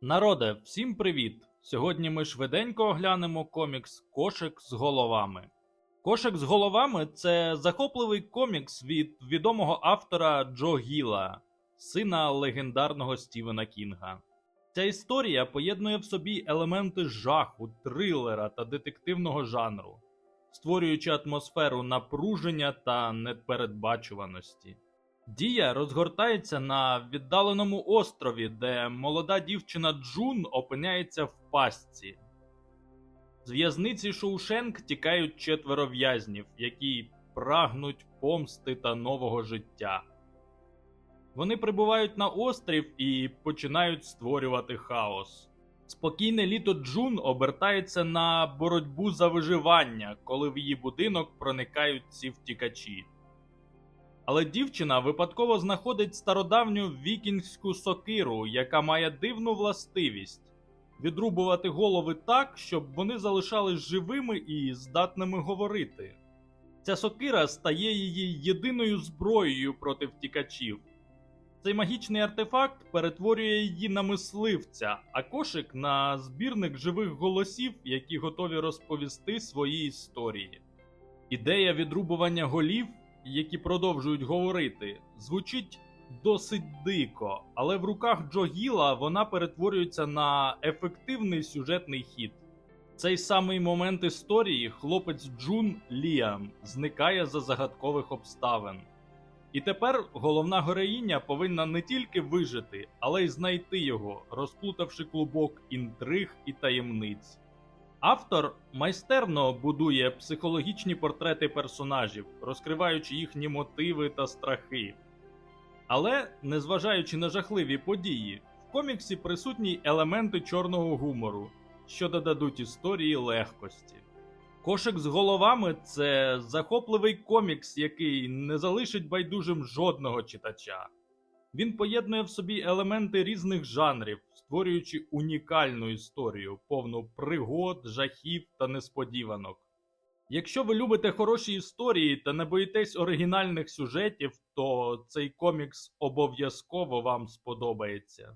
Народе, всім привіт! Сьогодні ми швиденько оглянемо комікс Кошик з головами. Кошик з головами це захопливий комікс від відомого автора Джо Гіла, сина легендарного Стівена Кінга. Ця історія поєднує в собі елементи жаху, трилера та детективного жанру, створюючи атмосферу напруження та непередбачуваності. Дія розгортається на віддаленому острові, де молода дівчина Джун опиняється в пастці. З в'язниці Шоушенк тікають четверо в'язнів, які прагнуть помсти та нового життя. Вони прибувають на острів і починають створювати хаос. Спокійне літо Джун обертається на боротьбу за виживання, коли в її будинок проникають ці втікачі. Але дівчина випадково знаходить стародавню вікінгську сокиру, яка має дивну властивість відрубувати голови так, щоб вони залишались живими і здатними говорити. Ця сокира стає її єдиною зброєю проти втікачів. Цей магічний артефакт перетворює її на мисливця, а кошик на збірник живих голосів, які готові розповісти свої історії. Ідея відрубування голів які продовжують говорити, звучить досить дико, але в руках Джо Гіла вона перетворюється на ефективний сюжетний хід. В цей самий момент історії хлопець Джун Ліам зникає за загадкових обставин. І тепер головна героїня повинна не тільки вижити, але й знайти його, розплутавши клубок інтриг і таємниць. Автор майстерно будує психологічні портрети персонажів, розкриваючи їхні мотиви та страхи. Але, незважаючи на жахливі події, в коміксі присутні елементи чорного гумору, що додадуть історії легкості. Кошик з головами це захопливий комікс, який не залишить байдужим жодного читача. Він поєднує в собі елементи різних жанрів, створюючи унікальну історію, повну пригод, жахів та несподіванок. Якщо ви любите хороші історії та не боїтесь оригінальних сюжетів, то цей комікс обов'язково вам сподобається.